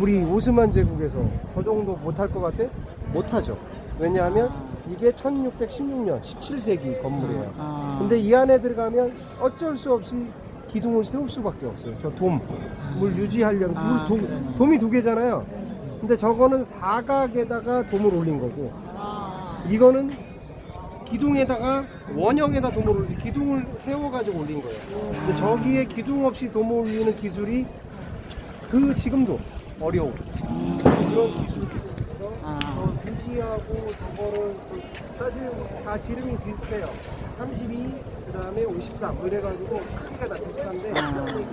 우리 오스만 제국에서 저 정도 못할 것 같아? 못하죠. 왜냐하면 이게 1616년 17세기 건물이에요. 아. 근데 이 안에 들어가면 어쩔 수 없이 기둥을 세울 수밖에 없어요. 저 돔을 유지하려면 두- 아, 돔. 돔이 두 개잖아요. 근데 저거는 사각에다가 돔을 올린 거고 이거는 기둥에다가 원형에다 돔을 올린 기둥을 세워가지고 올린 거예요. 근데 저기에 기둥 없이 돔을 올리는 기술이 그 지금도 어려워. 그런 기술이 아. 저 유지하고 저거를 그 사실 다 지름이 비슷해요. 32, 그 다음에 53 이래가지고 크기가 다 비슷한데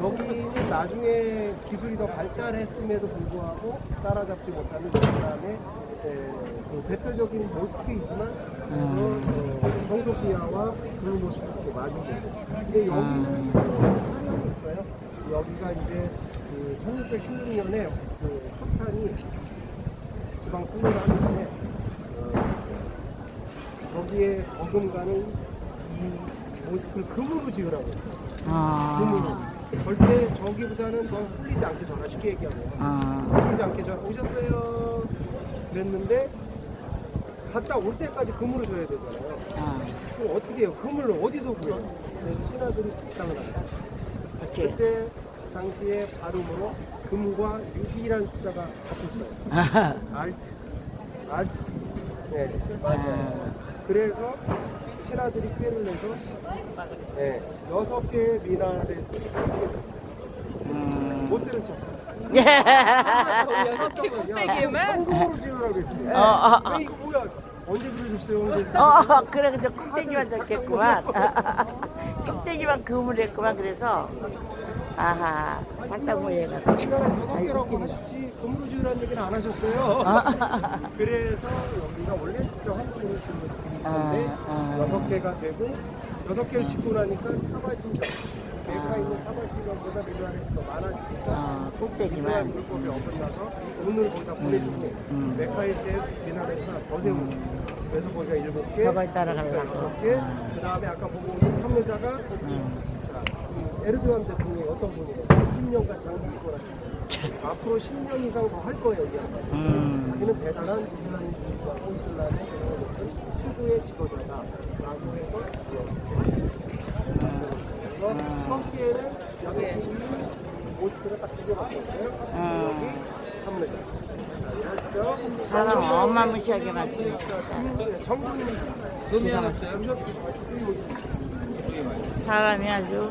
여기는 나중에 기술이 더 발달했음에도 불구하고 따라잡지 못하는 그 다음에 그 대표적인 모스크이지만 어, 정소피아와 그 모습 이렇게 맞은 거고. 근데 여기는 사연이 있어요. 여기가 이제 그 1616년에 그 sultan이 지방 순회를 하는데 어, 거기에 버금가는 이 모스크를 금으로 지으라고 했어요. 아. 금으로. 절대 저기보다는 더 풀리지 않게 전화 쉽게 얘기하면 아. 풀리지 않게 전화 오셨어요. 그랬는데 갔다 올 때까지 금으로 줘야 되잖아요. 아. 그럼 어떻게 해요? 금을 어디서 구해요? 그래서 신하들이 작당을 합니다. 어째? 그때 당시에 발음으로 금과 6이라는 숫자가 같았어요. 아. 알트. 알트. 네, 맞아요. 그래서 신하들이 꾀를 내서 네, 여섯 개의 미나를 쓰고 음. 못 들은 척. 여섯 개 꼭대기에만 한국어로 지으라고 했지. 어, 어, 어. 에이, 이거 뭐야? 언제 그려줬어요? 그래서 어, 그래, 저 꼭대기만 적겠구만. 꼭대기만 금을 했구만, 그래서. 아하, 작당 모여가지고. 우리나라 여섯 개라고 하셨지 지으라는 얘기는 안 하셨어요. 그래서 여기가 원래 진짜 지은 건데 아, 아. 여섯 개가 되고 여섯 개를 짓고 나니까 타바신경 개가 있는 타바신경보다 미나레스 더 많아지니까 어, 이러한 꼭대기만. 물법이 어긋나서 돈을 거기다 보내주고 음. 메카의 제 미나레스가 더 세우고 그래서 거기가 일곱 개 저걸 따라가려고. 개 아. 그 다음에 아까 보고 오신 참여자가 음. 에르도안 대통령이 어떤 분이래요? 10년간 장기 집권하시고 앞으로 10년 이상 더 할 거예요, 이 양반이. 음. 자기는 대단한 이슬람주의자고 이슬람의 주장을 높은 최고의 지도자다라고 해서 이거 터키에는 여섯 개의 모스크가 딱두 개밖에 없어요. 음. 여기 이해하셨죠? 사람 어마무시하게. 정부는 사람이 아주.